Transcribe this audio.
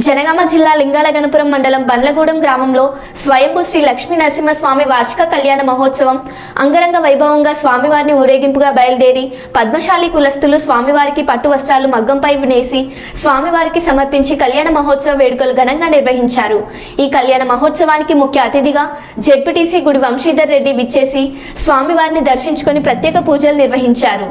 జనగామ జిల్లా లింగాల గణపురం మండలం బండ్లగూడెం గ్రామంలో స్వయంభూ శ్రీ లక్ష్మీ నరసింహస్వామి వార్షిక కళ్యాణ మహోత్సవం అంగరంగ వైభవంగా స్వామివారిని ఊరేగింపుగా బయలుదేరి పద్మశాలి కులస్తులు స్వామివారికి పట్టు వస్త్రాలు మగ్గంపై నేసి స్వామివారికి సమర్పించి కళ్యాణ మహోత్సవ వేడుకలు ఘనంగా నిర్వహించారు. ఈ కళ్యాణ మహోత్సవానికి ముఖ్య అతిథిగా జెడ్పీటీసీ గుడి వంశీధర్ రెడ్డి విచ్చేసి స్వామివారిని దర్శించుకొని ప్రత్యేక పూజలు నిర్వహించారు.